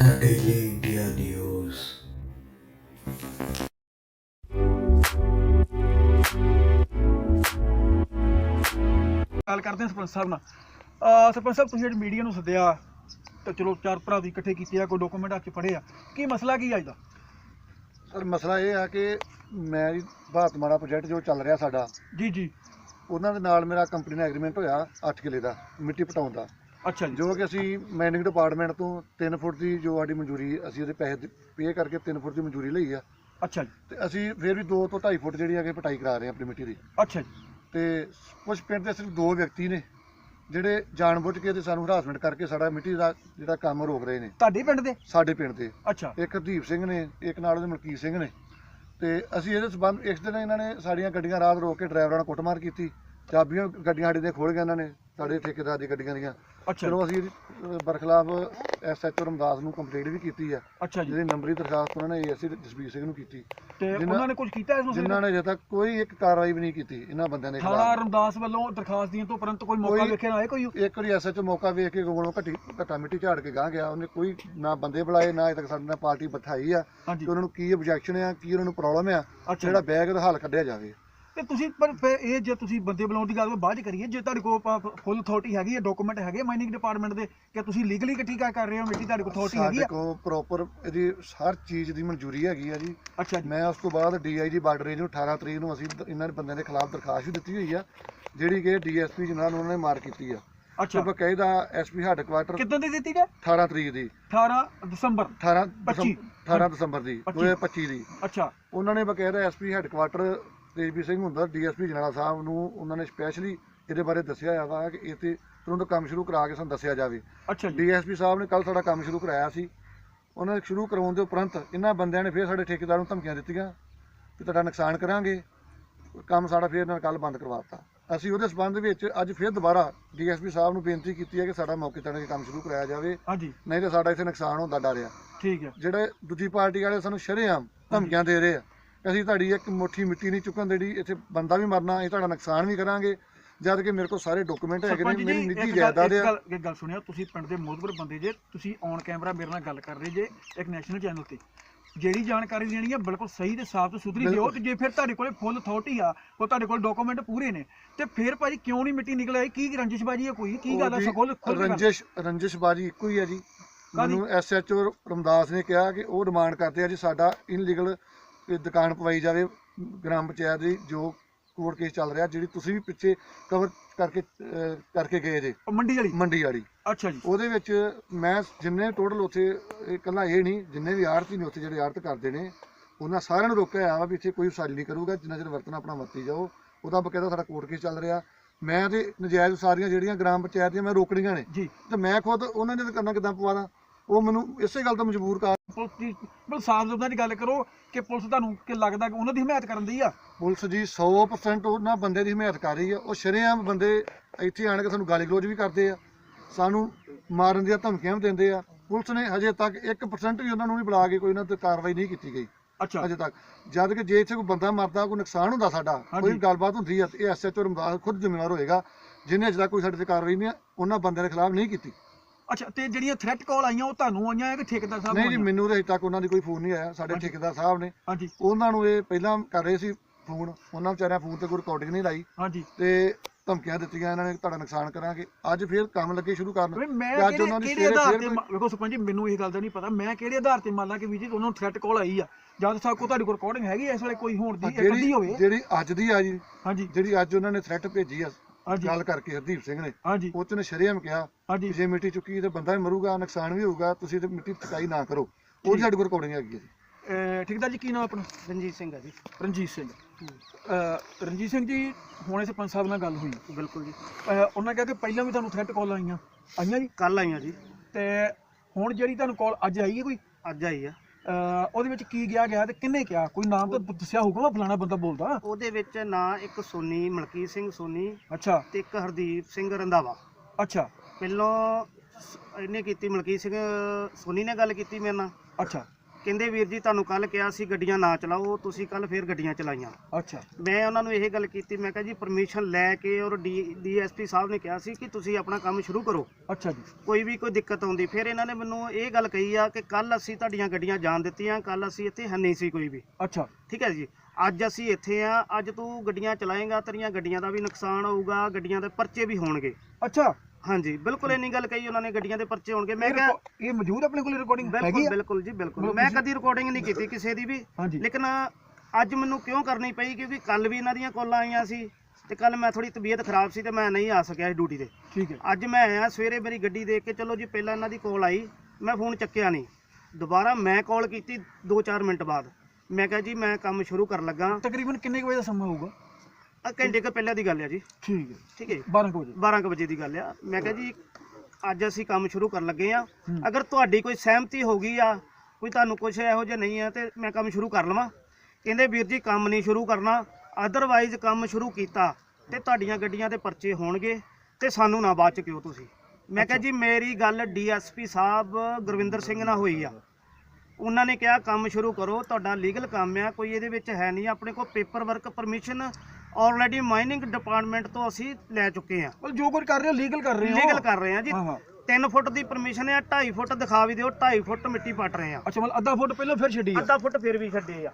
News. ਗੱਲ ਕਰਦੇ ਹਾਂ ਸਰਪੰਚ ਸਾਹਿਬ ਨਾਲ। ਅਹ ਸਰਪੰਚ ਸਾਹਿਬ ਤੁਸੀਂ ਅੱਜ ਮੀਡੀਆ ਨੂੰ ਸੱਦਿਆ ਤੇ ਚਲੋ ਚਾਰ ਭਰਾ ਦੀ ਇਕੱਠੇ ਕੀਤੇ ਆ ਕੋਈ ਡਾਕੂਮੈਂਟ ਹੱਥ 'ਚ ਫੜੇ ਆ। ਕੀ ਮਸਲਾ ਕੀ ਆ ਅੱਜ ਦਾ? ਸਰ ਮਸਲਾ ਇਹ ਆ ਕਿ ਮੈਂ ਜੀ ਭਾਰਤ ਮਾਲਾ ਪ੍ਰੋਜੈਕਟ ਜੋ ਚੱਲ ਰਿਹਾ ਸਾਡਾ ਜੀ ਜੀ। ਉਹਨਾਂ ਦੇ ਨਾਲ ਮੇਰਾ ਕੰਪਨੀ ਨਾਲ ਐਗਰੀਮੈਂਟ ਹੋਇਆ 8 ਕਿਲੇ ਦਾ ਮਿੱਟੀ ਪਟਾਉਣ ਦਾ। ਅੱਛਾ ਜੀ। ਜੋ ਕਿ ਅਸੀਂ ਮਾਈਨਿੰਗ ਡਿਪਾਰਟਮੈਂਟ ਤੋਂ 3 ਫੁੱਟ ਦੀ ਜੋ ਸਾਡੀ ਮਨਜ਼ੂਰੀ ਅਸੀਂ ਉਹਦੇ ਪੈਸੇ ਪੇ ਕਰਕੇ 3 ਫੁੱਟ ਦੀ ਮਨਜ਼ੂਰੀ ਲਈ ਆ। ਅੱਛਾ ਜੀ। ਤੇ ਅਸੀਂ ਫਿਰ ਵੀ 2 ਤੋਂ 2.5 ਫੁੱਟ ਜਿਹੜੀ ਅੱਗੇ ਪਟਾਈ ਕਰਾ ਰਹੇ ਹਾਂ ਆਪਣੀ ਮਿੱਟੀ ਦੀ। ਅੱਛਾ ਜੀ। ਤੇ ਕੁਝ ਪਿੰਡ ਦੇ ਸਿਰਫ ਦੋ ਵਿਅਕਤੀ ਨੇ ਜਿਹੜੇ ਜਾਣਬੁੱਝ ਕੇ ਤੇ ਸਾਨੂੰ ਹਰਾਸਮੈਂਟ ਕਰਕੇ ਸਾਡਾ ਮਿੱਟੀ ਦਾ ਜਿਹੜਾ ਕੰਮ ਰੋਕ ਰਹੇ ਨੇ। ਤੁਹਾਡੇ ਪਿੰਡ ਦੇ? ਸਾਡੇ ਪਿੰਡ ਦੇ। ਅੱਛਾ। ਇੱਕ ਹਰਦੀਪ ਸਿੰਘ ਨੇ ਇੱਕ ਨਾਲ ਉਹਦੇ ਮਲਕੀਤ ਸਿੰਘ ਨੇ। ਤੇ ਅਸੀਂ ਇਹਦੇ ਸਬੰਧ ਇਸ ਦਿਨ ਇਹਨਾਂ ਨੇ ਸਾਡੀਆਂ ਗੱਡੀਆਂ ਰਾਤ ਰੋਕ ਕੇ ਡਰਾਈਵਰਾਂ ਨਾਲ ਕੁੱਟਮਾਰ ਕੀਤੀ। ਚਾਬੀਆਂ ਗੱਡੀਆਂ ਸਾਡੀ ਦੀਆਂ ਖੋਲ ਗਏ ਇਹਨਾਂ ਨੇ। ਸਾਡੇ ਠੇਕੇਦਾਰ ਦੀ ਗੱਡੀਆਂ ਦੀਆਂ। ਚਲੋ ਅਸੀਂ ਬਰਖਲਾਫ ਐਸਐਚਓ ਰਮਦਾਸ ਨੂੰ ਕੰਪਲੇਂਟ ਵੀ ਕੀਤੀ ਆ। ਅੱਛਾ ਜੀ। ਜਿਹਦੀ ਨੰਬਰੀ ਦਰਖਾਸਤ ਉਹਨਾਂ ਨੇ ਏਐਸਸੀ ਜਸਬੀਰ ਸਿੰਘ ਨੂੰ ਕੀਤੀ। ਤੇ ਜਿਨ੍ਹਾਂ- ਉਹਨਾਂ ਨੇ ਕੁਝ ਕੀਤਾ ਇਸ ਮਸਲੇ ਜਿਨ੍ਹਾਂ ਨੇ ਅਜੇ ਤੱਕ ਕੋਈ ਇੱਕ ਕਾਰਵਾਈ ਵੀ ਨਹੀਂ ਕੀਤੀ ਇਹਨਾਂ ਬੰਦਿਆਂ ਦੇ ਖਿਲਾਫ। ਰਮਦਾਸ ਵੱਲੋਂ ਦਰਖਾਸਤ ਦੀਆਂ ਤੋਂ ਪਰੰਤ ਕੋਈ ਮੌਕਾ ਕੋਈ- ਵੇਖਿਆ ਨਾ ਆਏ ਕੋਈ? ਇੱਕ ਵਾਰੀ ਐਸਐਚਓ ਮੌਕਾ ਵੇਖ ਕੇ ਗੋਲੋਂ ਘੱਟੀ ਘੱਟਾ ਮਿੱਟੀ ਝਾੜ ਕੇ ਗਾਂ ਗਿਆ। ਉਹਨੇ ਕੋਈ ਨਾ ਬੰਦੇ ਬੁਲਾਏ ਨਾ ਅਜੇ ਤੱਕ ਸਾਡੇ ਨਾਲ ਪਾਰਟੀ ਬਿਠਾਈ ਆ। ਹਾਂਜੀ। ਕਿ ਉਹਨਾਂ ਨੂੰ ਕੀ ਆਬਜੈਕਸ਼ਨ ਆ ਕੀ ਉਹਨਾਂ ਨੂੰ ਪ੍ਰੋਬਲਮ ਆ ਅੱਛਾ। ਜਿਹੜਾ। ਬੈਗ ਦਾ ਹੱਲ ਕੱਢਿਆ ਜਾਵੇ। ਤੇ ਤੁਸੀਂ ਪਰ ਫਿਰ ਇਹ ਜੇ ਤੁਸੀਂ ਬੰਦੇ ਬੁਲਾਉਣ ਦੀ ਗੱਲ ਬਾਅਦ ਚ ਕਰੀਏ ਜੇ ਤੁਹਾਡੇ ਕੋਲ ਫੁੱਲ ਅਥਾਰਟੀ ਹੈਗੀ ਹੈ ਡਾਕੂਮੈਂਟ ਹੈਗੇ ਮਾਈਨਿੰਗ ਡਿਪਾਰਟਮੈਂਟ ਦੇ ਕਿ ਤੁਸੀਂ ਲੀਗਲੀ ਇਕੱਠੀ ਕਰ ਕਰ ਰਹੇ ਹੋ ਮਿੱਟੀ ਤੁਹਾਡੇ ਕੋਲ ਅਥਾਰਟੀ ਹੈਗੀ ਸਾਡੇ ਆ ਕੋਲ ਪ੍ਰੋਪਰ ਇਹਦੀ ਹਰ ਚੀਜ਼ ਦੀ ਮਨਜ਼ੂਰੀ ਹੈਗੀ ਆ ਜੀ। ਅੱਛਾ ਜੀ। ਮੈਂ ਉਸ ਤੋਂ ਬਾਅਦ ਡੀਆਈਜੀ ਬਾਰਡਰ ਰੇਂਜ ਨੂੰ 18 ਤਰੀਕ ਨੂੰ ਅਸੀਂ ਇਹਨਾਂ ਦੇ ਬੰਦਿਆਂ ਦੇ ਖਿਲਾਫ ਦਰਖਾਸਤ ਵੀ ਦਿੱਤੀ ਹੋਈ ਆ ਜਿਹੜੀ ਕਿ ਡੀਐਸਪੀ ਜਿਹਨਾਂ ਨੂੰ ਉਹਨਾਂ ਨੇ ਮਾਰ ਕੀਤੀ ਆ। ਅੱਛਾ। ਬਕਾਇਦਾ ਐਸਪੀ ਹੈੱਡਕੁਆਟਰ ਕਿੱਦਾਂ ਦੀ ਦਿੱਤੀ ਜੇ 18 ਤਰੀਕ ਦੀ। 18 ਦਸੰਬਰ। 18 ਪੱਚੀ। ਦਸੰਬਰ 18 ਦਸੰਬਰ ਦੀ 25 2025 ਦੀ। ਅੱਛਾ। ਉਹਨਾਂ ਨੇ ਬਕਾਇਦਾ ਐਸਪੀ ਹੈੱਡਕੁਆਟਰ ਤੇਜਵੀਰ ਸਿੰਘ ਹੁੰਦਾ ਡੀਐਸਪੀ ਜਨਾਲਾ ਸਾਹਿਬ ਨੂੰ ਉਹਨਾਂ ਨੇ ਸਪੈਸ਼ਲੀ ਇਹਦੇ ਬਾਰੇ ਦੱਸਿਆ ਹੋਇਆ ਵਾ ਕਿ ਇਹ ਤੇ ਤੁਰੰਤ ਕੰਮ ਸ਼ੁਰੂ ਕਰਾ ਕੇ ਸਾਨੂੰ ਦੱਸਿਆ ਜਾਵੇ। ਅੱਛਾ ਡੀਐਸਪੀ ਸਾਹਿਬ ਨੇ ਕੱਲ ਸਾਡਾ ਕੰਮ ਸ਼ੁਰੂ ਕਰਾਇਆ ਸੀ। ਉਹਨਾਂ ਨੇ ਸ਼ੁਰੂ ਕਰਵਾਉਣ ਦੇ ਉਪਰੰਤ ਇਹਨਾਂ ਬੰਦਿਆਂ ਨੇ ਫਿਰ ਸਾਡੇ ਠੇਕੇਦਾਰ ਨੂੰ ਧਮਕੀਆਂ ਦਿੱਤੀਆਂ ਕਿ ਤੁਹਾਡਾ ਨੁਕਸਾਨ ਕਰਾਂਗੇ। ਕੰਮ ਸਾਡਾ ਫਿਰ ਇਹਨਾਂ ਨੇ ਕੱਲ ਬੰਦ ਕਰਵਾਤਾ ਅਸੀਂ ਉਹਦੇ ਸਬੰਧ ਵਿੱਚ ਅੱਜ ਫਿਰ ਦੁਬਾਰਾ ਡੀਐਸਪੀ ਸਾਹਿਬ ਨੂੰ ਬੇਨਤੀ ਕੀਤੀ ਹੈ ਕਿ ਸਾਡਾ ਮੌਕੇ ਤੇ ਕੰਮ ਸ਼ੁਰੂ ਕਰਾਇਆ ਜਾਵੇ। ਹਾਂਜੀ। ਨਹੀਂ ਤਾਂ ਸਾਡਾ ਇੱਥੇ ਨੁਕਸਾਨ ਹੁੰਦਾ ਡਰਿਆ ਠੀਕ ਹੈ। ਜਿਹੜੇ ਦੂਜੀ ਪਾਰਟੀ ਵਾਲੇ ਸਾਨੂੰ ਸ਼ਰੇਆਮ ਧਮਕੀਆਂ ਦੇ ਰਹੇ ਆ ਅਸੀਂ ਤੁਹਾਡੀ ਇੱਕ ਮੁੱਠੀ ਮਿੱਟੀ ਨਹੀਂ ਚੁੱਕਣ ਦੇਣੀ ਇੱਥੇ ਬੰਦਾ ਵੀ ਮਰਨਾ ਇਹ ਤੁਹਾਡਾ ਨੁਕਸਾਨ ਵੀ ਕਰਾਂਗੇ। ਜਦ ਕਿ ਮੇਰੇ ਕੋਲ ਸਾਰੇ ਡਾਕੂਮੈਂਟ ਹੈਗੇ ਨੇ ਮੇਰੀ ਨਿੱਜੀ ਜਾਇਦਾਦ ਗੱਲ ਇੱਕ ਗੱਲ ਸੁਣਿਓ ਤੁਸੀਂ ਪਿੰਡ ਦੇ ਮੋਦਬਰ ਬੰਦੇ ਜੇ ਤੁਸੀਂ ਔਨ ਕੈਮਰਾ ਮੇਰੇ ਨਾਲ ਗੱਲ ਕਰ ਰਹੇ ਜੇ ਇੱਕ ਨੈਸ਼ਨਲ ਚੈਨਲ ਤੇ। ਜਿਹੜੀ ਜਾਣਕਾਰੀ ਦੇਣੀ ਹੈ ਬਿਲਕੁਲ ਸਹੀ ਤੇ ਸਾਫ਼ ਤੇ ਸੁਥਰੀ ਦਿਓ। ਤੇ ਜੇ ਫਿਰ ਤੁਹਾਡੇ ਕੋਲੇ ਫੁੱਲ ਅਥਾਰਟੀ ਆ ਉਹ ਤੁਹਾਡੇ ਕੋਲ ਡਾਕੂਮੈਂਟ ਪੂਰੇ ਨੇ ਤੇ ਫਿਰ ਭਾਜੀ ਕਿਉਂ ਨਹੀਂ ਮਿੱਟੀ ਨਿਕਲ ਆਈ? ਕੀ ਰੰਜਿਸ਼ਬਾਜੀ ਹੈ ਕੋਈ? ਕੀ ਗੱਲ ਹੈ ਗੱਲ- ਰੰਜਿਸ਼ ਰੰਜਿਸ਼ਬਾਜੀ ਇੱਕੋ ਹੀ ਹੈ ਜੀ? ਮੈਨੂੰ ਐਸਐਚਓ ਰਮਦਾਸ ਨੇ ਕਿਹਾ ਕਿ ਉਹ ਡਿਮਾਂਡ ਕਰਦੇ ਆ ਜੀ ਸਾਡਾ ਇਨਲੀਗਲ ਦੁਕਾਨ ਪਵਾਈ ਜਾਵੇ ਗ੍ਰਾਮ ਪੰਚਾਇਤ ਦੀ ਜੋ ਕੋਰਟ ਕੇਸ ਚੱਲ ਰਿਹਾ ਜਿਹੜੀ ਤੁਸੀਂ ਵੀ ਪਿੱਛੇ ਕਵਰ ਕਰਕੇ ਅਹ, ਕਰਕੇ ਗਏ ਜੇ। ਉਹ ਮੰਡੀ ਵਾਲੀ? ਮੰਡੀ ਵਾਲੀ। ਅੱਛਾ ਜੀ। ਉਹਦੇ ਵਿੱਚ ਮੈਂ ਜਿੰਨੇ ਟੋਟਲ ਉੱਥੇ ਇਹ ਇਕੱਲਾ ਇਹ ਨਹੀਂ ਜਿੰਨੇ ਵੀ ਆੜਤੀ ਨੇ ਉੱਥੇ ਜਿਹੜੇ ਆੜਤ ਕਰਦੇ ਨੇ ਉਹਨਾਂ ਸਾਰਿਆਂ ਨੂੰ ਰੋਕਿਆ ਹੋਇਆ ਵਾ ਵੀ ਇੱਥੇ ਕੋਈ ਉਸਾਰੀ ਨਹੀਂ ਕਰੂਗਾ ਜਿੰਨਾ ਚਿਰ ਵਰਤਣਾ ਆਪਣਾ ਵਰਤੀ ਜਾਓ। ਉਹਦਾ ਬਕਾਇਦਾ ਸਾਡਾ ਕੋਰਟ ਕੇਸ ਚੱਲ ਰਿਹਾ। ਮੈਂ ਤੇ ਨਜਾਇਜ਼ ਸਾਰੀਆਂ ਜਿਹੜੀਆਂ ਗ੍ਰਾਮ ਪੰਚਾਇਤ ਦੀਆਂ ਮੈਂ ਰੋਕਣੀਆਂ ਨੇ। ਜੀ। ਤੇ ਮੈਂ ਖੁਦ ਉਹਨਾਂ ਨੇ ਕਰਨਾ ਕਿਦਾਂ ਪਵਾਦਾ ਉਹ ਮੈਨੂੰ ਇਸੇ ਗੱਲ ਤੋਂ ਮਜਬੂਰ ਕਰ ਪੁਲਿਸ ਦੀ ਬਲ ਸਾਫ਼ ਜ਼ੁਬਾਨਾਂ ਦੀ ਗੱਲ ਕਰੋ ਕਿ ਪੁਲਿਸ ਤੁਹਾਨੂੰ ਕਿ ਲੱਗਦਾ ਕਿ ਉਹਨਾਂ ਦੀ ਹਮਾਇਤ ਕਰਨ ਦੀ ਆ? ਪੁਲਿਸ ਜੀ 100% ਉਹਨਾਂ ਬੰਦੇ ਦੀ ਹਮਾਇਤ ਕਰ ਰਹੀ ਆ। ਉਹ ਸ਼ਰੇਆਮ ਬੰਦੇ ਇੱਥੇ ਆਣ ਕੇ ਸਾਨੂੰ ਗਾਲੀ ਗਲੋਚ ਵੀ ਕਰਦੇ ਆ। ਸਾਨੂੰ ਮਾਰਨ ਦੀਆਂ ਧਮਕੀਆਂ ਵੀ ਦਿੰਦੇ ਆ। ਪੁਲਿਸ ਨੇ ਹਜੇ ਤੱਕ 1% ਵੀ ਉਹਨਾਂ ਨੂੰ ਵੀ ਬੁਲਾ ਕੇ ਕੋਈ ਉਹਨਾਂ ਤੇ ਕਾਰਵਾਈ ਨਹੀਂ ਕੀਤੀ ਗਈ। ਅੱਛਾ। ਅਜੇ ਤੱਕ। ਜਦ ਕਿ ਜੇ ਇੱਥੇ ਕੋਈ ਬੰਦਾ ਮਰਦਾ ਕੋਈ ਨੁਕਸਾਨ ਹੁੰਦਾ ਸਾਡਾ। ਕੋਈ ਗੱਲਬਾਤ ਹੁੰਦੀ ਆ ਇਹ ਐਸਐਚਓ ਰਮਦਾਸ ਖੁਦ ਜ਼ਿੰਮੇਵਾਰ ਹੋਏਗਾ ਜਿਹਨੇ ਅਜੇ ਤੱਕ ਕੋਈ ਸਾਡੇ ਤੇ ਕਾਰਵਾਈ ਨਹੀਂ ਉਹਨਾਂ ਬੰਦਿਆਂ ਦੇ ਖਿਲਾਫ ਨਹੀਂ ਕੀਤੀ। ਅੱਛਾ ਤੇ ਜਿਹੜੀਆਂ ਥ੍ਰੈਟ ਕਾਲ ਆਈਆਂ ਉਹ ਤੁਹਾਨੂੰ ਆਈਆਂ ਹੈ ਕਿ ਠੇਕੇਦਾਰ ਸਾਹਿਬ ਨੂੰ ਨਹੀਂ ਜੀ ਆਈਆਂ? ਮੈਨੂੰ ਤਾਂ ਅਜੇ ਤੱਕ ਉਹਨਾਂ ਦੀ ਕੋਈ ਫੋਨ ਨਹੀਂ ਆਇਆ ਸਾਡੇ। ਠੇਕੇਦਾਰ ਸਾਹਿਬ ਨੇ। ਹਾਂਜੀ। ਉਹਨਾਂ ਨੂੰ ਇਹ ਪਹਿਲਾਂ ਕਰ ਰਹੇ ਸੀ ਫੋਨ ਉਹਨਾਂ ਵਿਚਾਰਿਆਂ ਫੋਨ ਤੇ ਕੋਈ ਰਿਕਾਰਡਿੰਗ ਨਹੀਂ ਲਾਈ। ਹਾਂਜੀ। ਤੇ ਧਮਕੀਆਂ ਦਿੱਤੀਆਂ ਇਹਨਾਂ ਨੇ ਤੁਹਾਡਾ ਨੁਕਸਾਨ ਕਰਾਂਗੇ। ਅੱਜ ਫਿਰ ਕੰਮ ਲੱਗੇ ਸ਼ੁਰੂ ਕਰਨ। ਵੀ ਮੈਂ ਤੇ ਅੱਜ ਕਿਹੜੇ ਉਹਨਾਂ ਦੀ ਕਿਹੜੇ ਸਵੇਰੇ ਆਧਾਰ ਤੇ ਮ- ਵੇਖੋ ਸਰਪੰਚ ਜੀ ਮੈਨੂੰ ਇਹ ਗੱਲ ਦਾ ਨਹੀਂ ਪਤਾ। ਮੈਂ ਕਿਹੜੇ ਆਧਾਰ ਤੇ ਮੰਨ ਲਾ ਕਿ ਵੀ ਜੀ ਉਹਨਾਂ ਨੂੰ ਥ੍ਰੈਟ ਕਾਲ ਆਈ ਆ। ਜਦ ਤੱਕ ਕੋ ਤੁਹਾਡੀ ਕੋਲ ਰਿਕਾਰਡਿੰਗ ਹੈਗੀ ਇਸ ਵੇਲੇ ਕੋਈ ਹੋਣ ਦੀ ਇੱਕ ਅੱਧੀ ਜਿਹੜੀ ਹੋਵੇ। ਜਿਹੜੀ ਅੱਜ ਦੀ ਆ ਜੀ ਹਾਂਜੀ। ਜਿਹੜੀ ਅੱਜ ਉਹਨਾਂ ਨੇ ਥ੍ਰੈਟ ਭੇਜੀ ਆ ਹਾਂਜੀ। ਗੱਲ ਕਰਕੇ ਹਰਦੀਪ ਸਿੰਘ ਨੇ। ਹਾਂਜੀ। ਉਹ 'ਚ ਨੇ ਸ਼ਰੇਆਮ ਕਿਹਾ ਹਾਂਜੀ। ਕਿ ਜੇ ਮਿੱਟੀ ਚੁੱਕੀ ਤੇ ਬੰਦਾ ਵੀ ਮਰੂਗਾ ਨੁਕਸਾਨ ਵੀ ਹੋਊਗਾ ਤੁਸੀਂ ਤੇ ਮਿੱਟੀ ਚੁਕਾਈ ਨਾ ਕਰੋ। ਉਹਦੀ ਸਾਡੇ ਕੋਲ ਰਿਕਾਰਡਿੰਗ ਹੈਗੀ ਹੈ ਜੀ। ਅਹ ਠੇਕੇਦਾਰ ਜੀ ਕੀ ਨਾਮ ਆਪਣਾ? ਰਣਜੀਤ ਸਿੰਘ ਹੈ ਜੀ। ਰਣਜੀਤ ਸਿੰਘ। ਅਹ ਰਣਜੀਤ ਸਿੰਘ ਜੀ ਹੁਣੇ ਸਰਪੰਚ ਸਾਹਿਬ ਨਾਲ ਗੱਲ ਹੋਈ। ਬਿਲਕੁਲ ਜੀ। ਅਹ ਉਹਨਾਂ ਕਿਹਾ ਕਿ ਪਹਿਲਾਂ ਵੀ ਤੁਹਾਨੂੰ ਥ੍ਰੈਟ ਕਾਲ ਆਈਆਂ। ਆਈਆਂ ਜੀ? ਕੱਲ ਆਈਆਂ ਜੀ। ਤੇ ਹੁਣ ਜਿਹੜੀ ਤੁਹਾਨੂੰ ਕਾਲ ਅੱਜ ਆਈ ਹੈ ਕੋਈ? ਅੱਜ ਆਈ ਆ। ਉਹਦੇ ਵਿੱਚ ਕੀ ਗਿਆ ਗਿਆ ਤੇ ਕਿੰਨੇ ਕਿਹਾ? ਕੋਈ ਨਾਮ ਤਾਂ ਦੱਸਿਆ ਹੋਊਗਾ ਵਾ ਫਲਾਣਾ ਬੰਦਾ ਬੋਲਦਾ। ਉਹਦੇ ਵਿੱਚ ਨਾਂ ਇੱਕ ਸੋਨੀ ਮਲਕੀਤ ਸਿੰਘ ਸੋਨੀ ਅੱਛਾ। ਤੇ ਇੱਕ ਹਰਦੀਪ ਸਿੰਘ ਰੰਧਾਵਾ। ਅੱਛਾ। ਪਹਿਲੋਂ ਇਹਨੇ ਕੀਤੀ ਮਲਕੀਤ ਸਿੰਘ ਸੋਨੀ ਨੇ ਗੱਲ ਕੀਤੀ ਮੇਰੇ ਨਾਲ। ਅੱਛਾ। ਕਹਿੰਦੇ ਵੀਰ ਜੀ ਤੁਹਾਨੂੰ ਕੱਲ ਕਿਹਾ ਸੀ ਗੱਡੀਆਂ ਨਾ ਚਲਾਓ ਤੁਸੀਂ ਕੱਲ ਫੇਰ ਗੱਡੀਆਂ ਚਲਾਈਆਂ। ਅੱਛਾ। ਮੈਂ ਉਹਨਾਂ ਨੂੰ ਇਹ ਗੱਲ ਕੀਤੀ ਮੈਂ ਕਿਹਾ ਜੀ ਪਰਮਿਸ਼ਨ ਲੈ ਕੇ ਔਰ ਡੀਐਸਪੀ ਸਾਹਿਬ ਨੇ ਕਿਹਾ ਸੀ ਕਿ ਤੁਸੀਂ ਆਪਣਾ ਕੰਮ ਸ਼ੁਰੂ ਕਰੋ। ਅੱਛਾ ਜੀ। ਕੋਈ ਵੀ ਕੋਈ ਦਿੱਕਤ ਆਉਂਦੀ ਫਿਰ ਇਹਨਾਂ ਨੇ ਮੈਨੂੰ ਇਹ ਗੱਲ ਕਹੀ ਆ ਕਿ ਕੱਲ ਅਸੀਂ ਤੁਹਾਡੀਆਂ ਗੱਡੀਆਂ ਜਾਣ ਦਿੱਤੀਆਂ ਕੱਲ ਅਸੀਂ ਇੱਥੇ ਹੈ ਨਹੀਂ ਸੀ ਕੋਈ ਵੀ। ਅੱਛਾ। ਠੀਕ ਹੈ ਜੀ? ਅੱਜ ਅਸੀਂ ਇੱਥੇ ਆ ਅੱਜ ਤੂੰ ਗੱਡੀਆਂ ਚਲਾਏਗਾ ਤੇਰੀਆਂ ਗੱਡੀਆਂ ਦਾ ਵੀ ਨੁਕਸਾਨ ਹੋਊਗਾ ਗੱਡੀਆਂ ਦੇ ਪਰਚੇ ਵੀ ਹੋਣਗੇ। ਅੱਛਾ। ਹਾਂਜੀ ਬਿਲਕੁਲ ਇੰਨੀ ਗੱਲ ਕਹੀ ਉਹਨਾਂ ਨੇ ਗੱਡੀਆਂ ਦੇ ਪਰਚੇ ਹੋਣਗੇ। ਮੈਂ ਕਿਹਾ ਇਹ ਮੌਜੂਦ ਆਪਣੇ ਕੋਲ ਰਿਕਾਰਡਿੰਗ ਹੈਗੀ ਬਿਲਕੁਲ ਆ? ਬਿਲਕੁਲ ਜੀ ਬਿਲਕੁਲ। ਮੈਂ ਕਦੀ ਰਿਕਾਰਡਿੰਗ ਨਹੀਂ ਕੀਤੀ ਕਿਸੇ ਦੀ ਵੀ। ਹਾਂਜੀ। ਲੇਕਿਨ ਅੱਜ ਮੈਨੂੰ ਕਿਉਂ ਕਰਨੀ ਪਈ? ਕਿਉਂਕਿ ਕੱਲ ਵੀ ਇਹਨਾਂ ਦੀਆਂ ਕਾਲਾਂ ਆਈਆਂ ਸੀ ਤੇ ਕੱਲ ਮੈਂ ਥੋੜੀ ਤਬੀਅਤ ਖਰਾਬ ਸੀ ਤੇ ਮੈਂ ਨਹੀਂ ਆ ਸਕਿਆ ਡਿਊਟੀ ਤੇ। ਠੀਕ ਹੈ। ਅੱਜ ਮੈਂ ਆਇਆ ਸਵੇਰੇ ਮੇਰੀ ਗੱਡੀ ਦੇਖ ਕੇ ਚਲੋ ਜੀ ਪਹਿਲਾਂ ਇਹਨਾਂ ਦੀ ਕਾਲ ਆਈ। ਮੈਂ ਫੋਨ ਚੱਕਿਆ ਨਹੀਂ। ਦੁਬਾਰਾ ਮੈਂ ਕਾਲ ਕੀਤੀ 2-4 ਮਿੰਟ ਬਾਅਦ। ਮੈਂ ਕਿਹਾ ਜੀ ਮੈਂ ਕੰਮ ਸ਼ੁਰੂ ਕਰਨ ਲੱਗਾ। ਤਕਰੀਬਨ ਕਿੰਨੇ ਕੁ ਵਜੇ ਦਾ ਸਮਾਂ ਹੋਊਗਾ? ਆ ਘੰਟੇ ਕੁ ਪਹਿਲਾਂ ਦੀ ਗੱਲ ਹੈ ਜੀ। ਠੀਕ ਹੈ। ਠੀਕ ਹੈ ਜੀ। 12 ਕੁ ਵਜੇ। 12 ਕੁ ਵਜੇ ਦੀ ਗੱਲ ਆ। ਮੈਂ ਕਿਹਾ ਜੀ ਅੱਜ ਅਸੀਂ ਕੰਮ ਸ਼ੁਰੂ ਕਰਨ ਲੱਗੇ ਆ ਹੂੰ। ਅਗਰ ਤੁਹਾਡੀ ਕੋਈ ਸਹਿਮਤੀ ਹੋ ਗਈ ਆ ਕੋਈ ਤੁਹਾਨੂੰ ਕੁਝ ਇਹੋ ਜਿਹਾ ਨਹੀਂ ਹੈ ਤੇ ਮੈਂ ਕੰਮ ਸ਼ੁਰੂ ਕਰ ਲਵਾਂ। ਕਹਿੰਦੇ ਵੀਰ ਜੀ ਕੰਮ ਨਹੀਂ ਸ਼ੁਰੂ ਕਰਨਾ। ਅਦਰਵਾਈਜ਼ ਕੰਮ ਸ਼ੁਰੂ ਕੀਤਾ ਤੇ ਤੁਹਾਡੀਆਂ ਗੱਡੀਆਂ ਦੇ ਪਰਚੇ ਹੋਣਗੇ ਤੇ ਸਾਨੂੰ ਨਾ ਬਾਅਦ ਚ ਕਿਉਂ ਤੁਸੀਂ? ਮੈਂ ਕਿਹਾ ਜੀ ਮੇਰੀ ਗੱਲ ਡੀਐਸਪੀ ਸਾਹਿਬ ਗੁਰਵਿੰਦਰ ਸਿੰਘ ਨਾਲ ਹੋਈ ਆ। ਉਹਨਾਂ ਨੇ ਕਿਹਾ ਕੰਮ ਸ਼ੁਰੂ ਕਰੋ ਤੁਹਾਡਾ ਲੀਗਲ ਕੰਮ ਆ ਕੋਈ ਇਹਦੇ ਵਿੱਚ ਹੈ ਨਹੀਂ ਆਪਣੇ ਕੋਲ paper work permission already mining department ਤੋਂ ਅਸੀਂ ਲੈ ਚੁੱਕੇ ਆ ਮਤਲਬ ਜੋ ਕੁਝ ਕਰ ਰਹੇ ਹੋ ਲੀਗਲ ਕਰ ਰਹੇ ਹੋ। ਲੀਗਲ ਕਰ ਰਹੇ ਆ ਜੀ। ਹਾਂ ਹਾਂ। 3 ਫੁੱਟ ਦੀ ਪਰਮਿਸ਼ਨ ਹੈ 2.5 ਫੁੱਟ ਦਿਖਾ ਵੀ ਦਿਓ 2.5 ਫੁੱਟ ਮਿੱਟੀ ਪੱਟ ਰਹੇ ਆ ਅੱਛਾ ਮਤਲਬ ਅੱਧਾ ਫੁੱਟ ਪਹਿਲਾਂ ਫਿਰ ਛੱਡੀ ਆ। ਅੱਧਾ ਫੁੱਟ ਫਿਰ ਵੀ ਛੱਡੇ ਆ।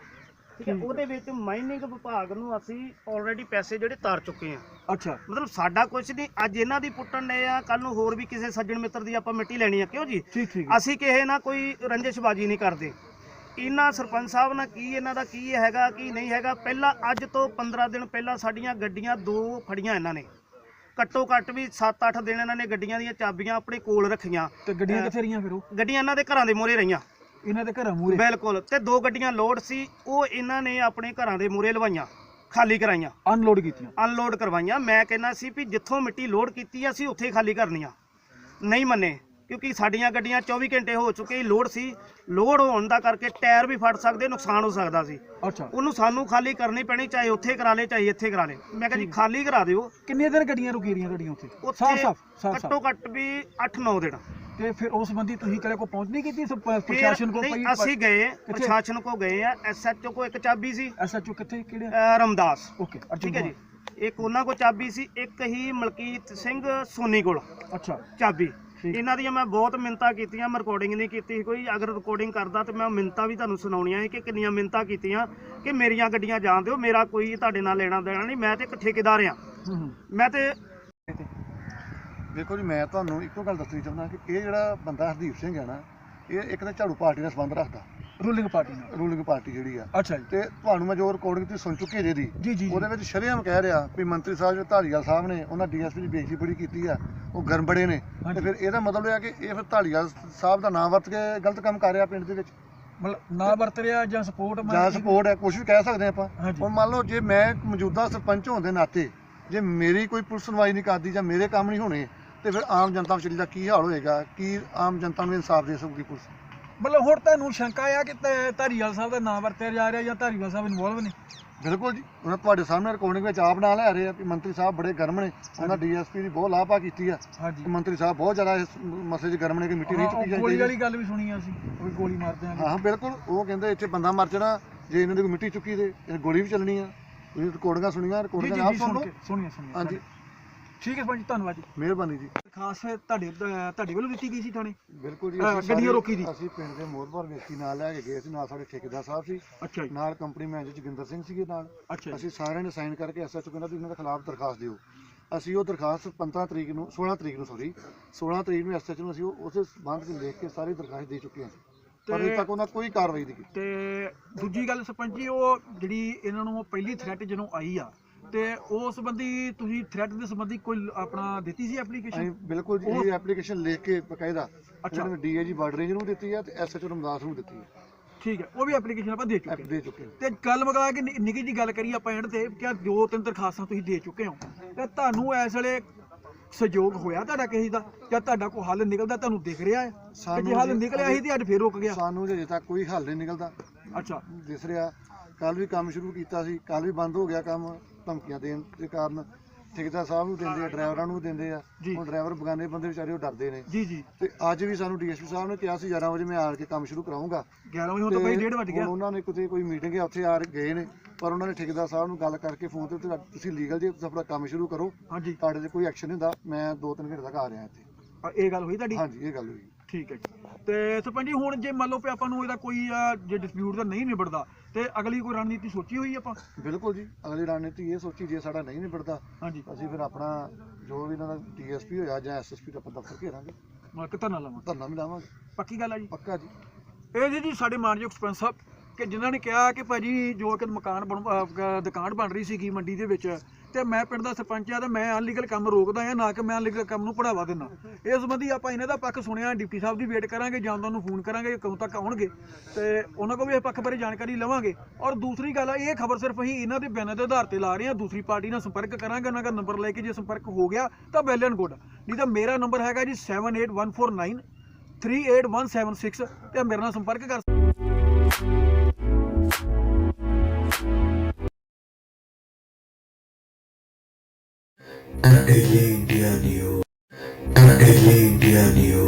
ਠੀਕ ਹੈ ਉਹਦੇ ਵਿੱਚ ਮਾਈਨਿੰਗ ਵਿਭਾਗ ਨੂੰ ਅਸੀਂ ਆਲਰੇਡੀ ਪੈਸੇ ਜਿਹੜੇ ਤਾਰ ਚੁੱਕੇ ਆ ਅੱਛਾ। ਮਤਲਬ ਸਾਡਾ ਕੁਝ ਨਹੀਂ ਅੱਜ ਇਹਨਾਂ ਦੀ ਪੁੱਟਣ ਨੇ ਆ ਕੱਲ ਨੂੰ ਹੋਰ ਵੀ ਕਿਸੇ ਸੱਜਣ ਮਿੱਤਰ ਦੀ ਆਪਾਂ ਮਿੱਟੀ ਲੈਣੀ ਆ। ਕਿਉਂ ਜੀ? ਠੀਕ ਠੀਕ ਹੈ। ਅਸੀਂ ਕਿਸੇ ਨਾਲ ਕੋਈ ਰੰਜਿਸ਼ਬਾਜੀ ਨਹੀਂ ਕਰਦੇ। ਇਹਨਾਂ ਸਰਪੰਚ ਸਾਹਿਬ ਨਾਲ ਕੀ ਇਹਨਾਂ ਦਾ ਕੀ ਹੈਗਾ ਕੀ ਨਹੀਂ ਹੈਗਾ? ਪਹਿਲਾਂ ਅੱਜ ਤੋਂ 15 ਦਿਨ ਪਹਿਲਾਂ ਸਾਡੀਆਂ ਗੱਡੀਆਂ ਦੋ ਫੜੀਆਂ ਇਹਨਾਂ ਨੇ। ਘੱਟੋ ਘੱਟ ਵੀ 7-8 ਦਿਨ ਇਹਨਾਂ ਨੇ ਗੱਡੀਆਂ ਦੀਆਂ ਚਾਬੀਆਂ ਆਪਣੇ ਕੋਲ ਰੱਖੀਆਂ। ਤੇ ਗੱਡੀਆਂ ਕਿੱਥੇ ਰਹੀਆਂ ਫਿਰ ਉਹ? ਗੱਡੀਆਂ ਇਹਨਾਂ ਦੇ ਘਰਾਂ ਦੇ ਮੂਹਰੇ ਰਹੀਆਂ। ਇਹਨਾਂ ਦੇ ਘਰਾਂ ਮੂਰੇ ਬਿਲਕੁਲ। ਤੇ ਦੋ ਗੱਡੀਆਂ ਲੋਡ ਸੀ ਉਹ ਇਹਨਾਂ ਨੇ ਆਪਣੇ ਘਰਾਂ ਦੇ ਮੂਹਰੇ ਲਵਾਈਆਂ ਖਾਲੀ ਕਰਾਈਆਂ। ਅਨਲੋਡ ਕੀਤੀਆਂ? ਅਨਲੋਡ ਕਰਵਾਈਆਂ। ਮੈਂ ਕਹਿੰਦਾ ਸੀ ਵੀ ਜਿੱਥੋਂ ਮਿੱਟੀ ਲੋਡ ਕੀਤੀ ਆ, ਅਸੀਂ ਉੱਥੇ ਹੀ ਖਾਲੀ ਕਰਨੀਆਂ ਨਹੀਂ ਮੰਨੇ। ਕਿਉਂਕਿ ਸਾਡੀਆਂ ਗੱਡੀਆਂ 24 ਘੰਟੇ ਹੋ ਚੁੱਕੇ ਲੋਡ ਸੀ। ਲੋਡ ਹੋਣ ਦਾ ਕਰਕੇ ਟਾਇਰ ਵੀ ਫਟ ਸਕਦੇ ਨੁਕਸਾਨ ਹੋ ਸਕਦਾ ਸੀ। ਅੱਛਾ। ਉਹਨੂੰ ਸਾਨੂੰ ਖਾਲੀ ਕਰਨੀ ਪੈਣੀ ਚਾਹੇ ਉੱਥੇ ਕਰਾ ਲੇ ਚਾਹੇ ਇੱਥੇ ਕਰਾ ਲੇ ਮੈਂ ਕਿਹਾ ਜੀ ਖਾਲੀ ਕਰਾ ਦਿਓ। ਕਿੰਨੇ ਦਿਨ ਗੱਡੀਆਂ ਰੁਕੀ ਰਹੀਆਂ ਤੁਹਾਡੀਆਂ ਉੱਥੇ? ਸਾਫ਼ ਸਾਫ਼ ਘੱਟੋ ਘੱਟ ਵੀ 8-9 ਦਿਨ। ਤੇ ਫਿਰ ਉਸ ਸੰਬੰਧੀ ਤੁਸੀਂ ਕਦੇ ਕੋ ਪਹੁੰਚ ਨਹੀਂ ਕੀਤੀ ਪ੍ਰਸ਼ਾਸਨ ਕੋ ਨਹੀਂ, ਅਸੀਂ ਗਏ ਪ੍ਰਸ਼ਾਸਨ ਕੋ ਗਏ ਆ। ਐਸਐਚਓ ਕੋ ਇੱਕ ਚਾਬੀ ਸੀ। ਐਸਐਚਓ ਕਿੱਥੇ ਕਿਹੜੇ? ਰਮਦਾਸ। ਓਕੇ ਠੀਕ ਹੈ ਜੀ। ਇੱਕ ਉਹਨਾਂ ਕੋਲ ਚਾਬੀ ਸੀ ਇੱਕ ਹੀ ਮਲਕੀਤ ਸਿੰਘ ਸੋਨੀ ਕੋਲ। ਅੱਛਾ। ਚਾਬੀ। ਇਹਨਾਂ ਦੀਆਂ ਮੈਂ ਬਹੁਤ ਮਿੰਤਾ ਕੀਤੀਆਂ ਮੈਂ ਰਿਕਾਰਡਿੰਗ ਨਹੀਂ ਕੀਤੀ ਕੋਈ। ਅਗਰ ਰਿਕਾਰਡਿੰਗ ਕਰਦਾ ਤੇ ਮੈਂ ਮਿੰਤਾ ਵੀ ਤੁਹਾਨੂੰ ਸੁਣਾਉਣੀਆਂ ਹੈ ਕਿ ਕਿੰਨੀਆਂ ਮਿੰਤਾ ਕੀਤੀਆਂ ਕਿ ਮੇਰੀਆਂ ਗੱਡੀਆਂ ਜਾਣ ਦਿਓ ਮੇਰਾ ਕੋਈ ਤੁਹਾਡੇ ਨਾਲ ਲੈਣਾ ਦੇਣਾ ਨਹੀਂ ਮੈਂ ਤੇ ਇੱਕ ਠੇਕੇਦਾਰ ਆ ਮੈਂ ਤੇ ਦੇਖੋ ਜੀ ਮੈਂ ਤੁਹਾਨੂੰ ਇੱਕੋ ਗੱਲ ਦੱਸਣੀ ਚਾਹੁੰਦਾ ਕਿ ਇਹ ਜਿਹੜਾ ਬੰਦਾ ਹਰਦੀਪ ਸਿੰਘ ਹੈ ਨਾ ਇਹ ਇੱਕ ਤਾਂ ਝਾੜੂ ਪਾਰਟੀ ਨਾਲ ਸੰਬੰਧ ਰੱਖਦਾ। ਰੂਲਿੰਗ ਪਾਰਟੀ ਨਾਲ? ਰੂਲਿੰਗ ਪਾਰਟੀ ਜਿਹੜੀ ਆ। ਅੱਛਾ ਜੀ। ਤੇ ਤੁਹਾਨੂੰ ਮੈਂ ਜੋ ਰਿਕਾਰਡਿੰਗ ਤੁਸੀਂ ਸੁਣ ਚੁੱਕੇ ਜੇ ਦੀ ਜੀ ਜੀ ਉਹਦੇ ਵਿੱਚ ਸ਼ਰੇਆਮ ਕਹਿ ਰਿਹਾ ਵੀ ਮੰਤਰੀ ਸਾਹਿਬ ਜਿਹੜੇ ਧਾਲੀਵਾਲ ਸਾਹਿਬ ਨੇ ਉਹਨਾਂ ਡੀਐਸਪੀ ਦੀ ਬੇਇੱਜ਼ਤੀ ਬੜੀ ਕੀਤੀ ਆ ਉਹ ਗਰਮ ਬੜੇ ਨੇ। ਤੇ। ਫਿਰ ਇਹਦਾ ਮਤਲਬ ਇਹ ਆ ਕਿ ਇਹ ਫਿਰ ਧਾਲੀਵਾਲ ਸਾਹਿਬ ਦਾ ਨਾਮ ਵਰਤ ਕੇ ਗਲਤ ਕੰਮ ਕਰ ਰਿਹਾ ਪਿੰਡ ਦੇ ਵਿੱਚ। ਮਤਲਬ ਨਾ ਵਰਤ ਰਿਹਾ ਜਾਂ ਸਪੋਰਟ ਜਾਂ ਸਪੋਰਟ ਹੈ ਕੁਝ ਵੀ ਕਹਿ ਸਕਦੇ ਆਪਾਂ। ਹਾਂਜੀ। ਹੁਣ ਮੰਨ ਲਓ ਜੇ ਮੈਂ ਇੱਕ ਮੌਜੂਦਾ ਸਰਪੰਚ ਹੋਣ ਦੇ ਨਾਤੇ ਜੇ ਮੇਰੀ ਕੋਈ ਪੁਲਿਸ ਸੁਣਵਾਈ ਨਹੀਂ ਕਰਦੀ ਜਾਂ ਮੇਰੇ ਕੰਮ ਨਹੀਂ ਹੋਣੇ ਤੇ ਫਿਰ ਆਮ ਜਨਤਾ ਵਿਚਾਰੀ ਦਾ ਕੀ ਹਾਲ ਹੋਏਗਾ ਕੀ ਆਮ ਜਨਤਾ ਨੂੰ ਇਨਸਾਫ ਦੇ ਸਕੂਗੀ ਪੁਲਿਸ? ਮਤਲਬ ਹੁਣ ਤੁਹਾਨੂੰ ਸ਼ੰਕਾ ਆ ਕਿ ਧ- ਧਾਰੀਵਾਲ ਸਾਹਿਬ ਦਾ ਨਾਮ ਵਰਤਿਆ ਜਾ ਰਿਹਾ ਜਾਂ ਧਾਰੀਵਾਲ ਸਾਹਿਬ ਇਨਵੋਲਵ ਨੇ? ਬਿਲਕੁਲ ਜੀ। ਉਹਨਾਂ ਤੁਹਾਡੇ ਸਾਹਮਣੇ ਰਿਕਾਰਡਿੰਗ ਵਿੱਚ ਆਪ ਨਾਲ ਲੈ ਰਹੇ ਆ ਕਿ ਮੰਤਰੀ ਸਾਹਿਬ ਬੜੇ ਗਰਮ ਨੇ। ਉਹਨਾਂ ਡੀਐਸਪੀ ਦੀ ਬਹੁਤ ਲਾਭਾ ਕੀਤੀ ਆ ਹਾਂਜੀ। ਕਿ ਮੰਤਰੀ ਸਾਹਿਬ ਬਹੁਤ ਜ਼ਿਆਦਾ ਇਸ ਮਸਲੇ 'ਚ ਗਰਮ ਨੇ ਕਿ ਮਿੱਟੀ ਨਹੀਂ ਚੁੱਕੀ ਗੋਲੀ ਜਾਂਦੀ ਵਾਲੀ ਗੱਲ ਵੀ ਸੁਣੀ ਆ ਅਸੀਂ ਉਹ ਗੋਲੀ ਮਾਰਦੇ ਆ ਹਾਂ ਬਿਲਕੁਲ। ਉਹ ਕਹਿੰਦੇ ਇੱਥੇ ਬੰਦਾ ਮਰ ਜਾਣਾ ਜੇ ਇਹਨਾਂ ਦੀ ਕੋਈ ਮਿੱਟੀ ਚੁੱਕੀ ਤੇ ਇਹ ਗੋਲੀ ਵੀ ਚੱਲਣੀ ਆ। ਤੁਸੀਂ ਰਿਕਾਰਡਿੰਗਾਂ ਸੁਣੀਆਂ ਜੀ ਰਿਕਾਰਡਿੰਗਾਂ ਆਪ ਜੀ ਸੁਣ ਸੁਣ ਲਓ। ਕੇ ਸੁਣੀਏ ਸੁਣੀਏ ਹਾਂਜੀ। ਠੀਕ ਹੈ ਸਰਪੰਚ ਜੀ ਧੰਨਵਾਦ ਜੀ। ਮਿਹਰਬਾਨੀ ਜੀ। ਖਾਸ ਤੁਹਾਡੇ ਅਹ, ਤੁਹਾਡੇ ਵੱਲੋਂ ਦਿੱਤੀ ਗਈ ਸੀ ਥਾਣੇ? ਬਿਲਕੁਲ ਜੀ ਅਹ, ਅਸੀਂ ਗੱਡੀਆਂ ਸਾਰੇ- ਰੋਕੀ ਦੀ। ਅਸੀਂ ਪਿੰਡ ਦੇ ਮੋਹਰਬਾਰ ਵਿਅਕਤੀ ਨਾਲ ਲੈ ਕੇ ਗਏ ਸੀ ਨਾਲ ਸਾਡੇ ਠੇਕੇਦਾਰ ਸਾਹਿਬ ਸੀ। ਅੱਛਾ ਜੀ। ਨਾਲ ਕੰਪਨੀ ਮੈਨੇਜਰ ਜੋਗਿੰਦਰ ਸਿੰਘ ਸੀਗੇ ਨਾਲ। ਅੱਛਾ ਜੀ। ਅਸੀਂ ਸਾਰਿਆਂ ਨੇ ਸਾਈਨ ਕਰਕੇ ਐਸਐਚਓ ਕਹਿੰਦਾ ਵੀ ਇਹਨਾਂ ਦੇ ਖਿਲਾਫ ਦਰਖਾਸਤ ਦਿਓ। ਅਸੀਂ ਉਹ ਦਰਖਾਸਤ 15 ਤਰੀਕ ਨੂੰ 16 ਤਰੀਕ ਨੂੰ ਸੌਰੀ 16 ਤਰੀਕ ਨੂੰ ਐਸਐਚਓ ਨੂੰ ਅਸੀਂ ਉਹ- ਉਸੇ ਸੰਬੰਧ ਵਿੱਚ ਲਿਖ ਕੇ ਸਾਰੀ ਦਰਖਾਸਤ ਦੇ ਚੁੱਕੇ ਹਾਂ ਪਰ ਅਜੇ ਤੇ- ਤੱਕ ਉਹਨਾਂ ਕੋਈ ਕਾਰਵਾਈ ਨਹੀਂ ਕੀਤੀ। ਤੇ ਦੂਜੀ ਗੱਲ ਸਰਪੰਚ ਜੀ ਉਹ ਜਿਹੜੀ ਇਹਨਾਂ ਨੂੰ ਉਹ ਪਹਿਲੀ ਥ੍ਰੈਟ ਜਦੋਂ ਆਈ ਆ ਤੇ ਉਸ ਸੰਬੰਧੀ ਤੁਸੀਂ ਥ੍ਰੈਟ ਦੇ ਸੰਬੰਧੀ ਕੋਈ ਆਪਣਾ ਦਿੱਤੀ ਸੀ ਅਸੀਂ ਐਪਲੀਕੇਸ਼ਨ ਬਿਲਕੁਲ ਜੀ ਇਹ ਐਪਲੀਕੇਸ਼ਨ ਲਿਖ ਕੇ ਬਕਾਇਦਾ। ਅੱਛਾ। ਅੱਛਾ ਡੀਏਜੀ ਬਾਰਡਰ ਰੇਂਜ ਨੂੰ ਦਿੱਤੀ ਹੈ ਤੇ ਐਸਐਚਓ ਰਮਦਾਸ ਨੂੰ ਦਿੱਤੀ ਹੈ ਠੀਕ ਹੈ ਉਹ ਵੀ ਐਪਲੀਕੇਸ਼ਨ ਆਪਾਂ ਦੇ ਐਪ ਚੁੱਕੇ ਦੇ ਚੁੱਕੇ ਹਾਂ। ਤੇ ਗੱਲ ਮਗਾ ਕੇ ਨਿ- ਨਿੱਕੀ ਜੀ ਗੱਲ ਕਰੀ ਆਪਾਂ ਐਂਡ ਤੇ ਕਿ ਆਹ ਦੋ ਤਿੰਨ ਦਰਖਾਸਤਾਂ ਤੁਸੀਂ ਦੇ ਚੁੱਕੇ ਹੋ। ਤੇ ਤੁਹਾਨੂੰ ਇਸ ਵੇਲੇ ਸਹਿਯੋਗ ਹੋਇਆ ਤੁਹਾਡਾ ਕਿਸੇ ਦਾ? ਜਾਂ ਤੁਹਾਡਾ ਕੋਈ ਹੱਲ ਨਿਕਲਦਾ ਤੁਹਾਨੂੰ ਦਿਖ ਰਿਹਾ ਹੈ? ਸਾਨੂੰ ਜੇ ਹੱਲ ਜੀ- ਨਿਕਲਿਆ ਸੀ ਤੇ ਅੱਜ ਫੇਰ ਰੁਕ ਗਿਆ। ਸਾਨੂੰ ਅਜੇ ਤੱਕ ਕੋਈ ਹੱਲ ਨਹੀਂ ਨਿਕਲਦਾ। ਅੱਛਾ। ਦਿਸ ਰਿਹਾ। ਕੱਲ ਵੀ ਕੰਮ ਸ਼ੁਰੂ ਕੀਤਾ ਸੀ ਕੱਲ ਵੀ ਬੰਦ ਹੋ ਗਿਆ ਕੰਮ। ਧਮਕੀਆਂ ਦੇਣ ਦੇ ਕਾਰਨ ਠੇਕੇਦਾਰ ਸਾਹਿਬ ਨੂੰ ਦਿੰਦੇ ਆ ਡਰਾਈਵਰਾਂ ਨੂੰ ਦਿੰਦੇ ਆ। ਜੀ। ਹੁਣ ਡਰਾਈਵਰ ਬਗਾਨੇ ਬੰਦੇ ਵਿਚਾਰੇ ਉਹ ਡਰਦੇ ਨੇ। ਜੀ ਜੀ। ਤੇ ਅੱਜ ਵੀ ਸਾਨੂੰ ਡੀਐਸਪੀ ਸਾਹਿਬ ਨੇ ਕਿਹਾ ਸੀ 11 ਵਜੇ ਮੈਂ ਆ ਕੇ ਕੰਮ ਸ਼ੁਰੂ ਕਰਾਉਂਗਾ 11 ਵਜੇ ਹੁਣ ਤਾਂ ਭਾਈ 1:30 ਵੱਜ ਹੁਣ ਉਹਨਾਂ ਨੇ ਕਿਤੇ ਕੋਈ ਮੀਟਿੰਗ ਹੈ ਉੱਥੇ ਆ ਗਏ ਨੇ ਪਰ ਉਹਨਾਂ ਨੇ ਠੇਕੇਦਾਰ ਸਾਹਿਬ ਨੂੰ ਗੱਲ ਕਰਕੇ ਫੋਨ ਤੇ ਤੁਸੀਂ ਲੀਗਲ ਜੇ ਤੁਸੀਂ ਆਪਣਾ ਕੰਮ ਸ਼ੁਰੂ ਕਰੋ। ਹਾਂਜੀ। ਤੁਹਾਡੇ ਤੇ ਕੋਈ ਐਕਸ਼ਨ ਨਹੀਂ ਹੁੰਦਾ। ਮੈਂ 2-3 ਘੰਟੇ ਤੱਕ ਆ ਰਿਹਾ ਇੱਥੇ। ਆ, ਇਹ ਗੱਲ ਹੋਈ ਤੁਹਾਡੀ? ਹਾਂਜੀ ਇਹ ਗੱਲ ਹੋਈ। ਠੀਕ ਹੈ ਜੀ। ਤੇ ਸਰਪੰਚ ਜੀ ਹੁਣ ਜੇ ਮੰਨ ਲਓ ਕਿ ਆਪਾਂ ਨੂੰ ਇਹਦਾ ਕੋਈ ਆ, ਜੇ ਡਿਸਪਿਊਟ ਦਾ ਨਹੀਂ ਨਿਬੜਦਾ ਤੇ ਅਗਲੀ ਕੋਈ ਰਣਨੀਤੀ ਸੋਚੀ ਹੋਈ ਆਪਾਂ? ਬਿਲਕੁਲ ਜੀ ਅਗਲੀ ਰਣਨੀਤੀ ਇਹ ਸੋਚੀ ਜੇ ਸਾਡਾ ਨਹੀਂ ਨਿਬੜਦਾ ਹਾਂਜੀ। ਅਸੀਂ ਫਿਰ ਆਪਣਾ ਜੋ ਵੀ ਇਹਨਾਂ ਦਾ ਡੀਐਸਪੀ ਹੋਇਆ ਜਾਂ ਐਸਐਸਪੀ ਦਾ ਆਪਾਂ ਦਫ਼ਤਰ ਘੇਰਾਂਗੇ। ਮੈਂ ਕਿਤਾ ਨਾ ਲਵਾਂ ਧਰਨਾ ਵੀ ਲਾਵਾਂਗੇ। ਪੱਕੀ ਗੱਲ ਆ ਜੀ? ਪੱਕਾ ਜੀ। ਇਹ ਜੀ ਜੀ ਸਾਡੇ ਮਾਨਯੋਗ ਸਰਪੰਚ ਸਾਹਿਬ ਕਿ ਜਿਨ੍ਹਾਂ ਨੇ ਕਿਹਾ ਕਿ ਭਾਜੀ ਜੋ ਕਿ ਮਕਾਨ ਬਣ ਅਹ ਦੁਕਾਨ ਬਣ ਰਹੀ ਸੀਗੀ ਮੰਡੀ ਦੇ ਵਿੱਚ, ਤੇ ਮੈਂ ਪਿੰਡ ਦਾ ਸਰਪੰਚ ਆ ਤੇ ਮੈਂ ਅਨਲੀਗਲ ਕੰਮ ਰੋਕਦਾ ਆ ਨਾ ਕਿ ਮੈਂ ਅਨਲੀਗਲ ਕੰਮ ਨੂੰ ਬੜਾਵਾ ਦਿੰਦਾ। ਇਸ ਸੰਬੰਧੀ ਆਪਾਂ ਇਹਨਾਂ ਦਾ ਪੱਖ ਸੁਣਿਆ, ਡਿਪਟੀ ਸਾਹਿਬ ਦੀ ਵੇਟ ਕਰਾਂਗੇ ਜਾਂ ਤੁਹਾਨੂੰ ਫੋਨ ਕਰਾਂਗੇ ਕਿ ਕਦੋਂ ਤੱਕ ਆਉਣਗੇ, ਤੇ ਉਹਨਾਂ ਕੋਲ ਵੀ ਇਹ ਪੱਖ ਬਾਰੇ ਜਾਣਕਾਰੀ ਲਵਾਂਗੇ। ਔਰ ਦੂਸਰੀ ਗੱਲ ਆ, ਇਹ ਖਬਰ ਸਿਰਫ ਅਸੀਂ ਇਹਨਾਂ ਦੇ ਬੈਨਰ ਦੇ ਆਧਾਰ ਤੇ ਲਾ ਰਹੇ ਹਾਂ, ਦੂਸਰੀ ਪਾਰਟੀ ਨਾਲ ਸੰਪਰਕ ਕਰਾਂਗੇ, ਉਹਨਾਂ ਦਾ ਨੰਬਰ ਲੈ ਕੇ ਜੇ ਸੰਪਰਕ ਹੋ ਗਿਆ ਤਾਂ ਵੈਲ ਐਂਡ ਗੁੱਡ ਨਹੀਂ ਤਾਂ ਮੇਰਾ ਨੰਬਰ ਹੈਗਾ ਜੀ 78149 38176 ਤੇ ਮੇਰੇ ਨਾਲ ਸੰਪਰਕ ਕਰ The Daily India News. Daily India News.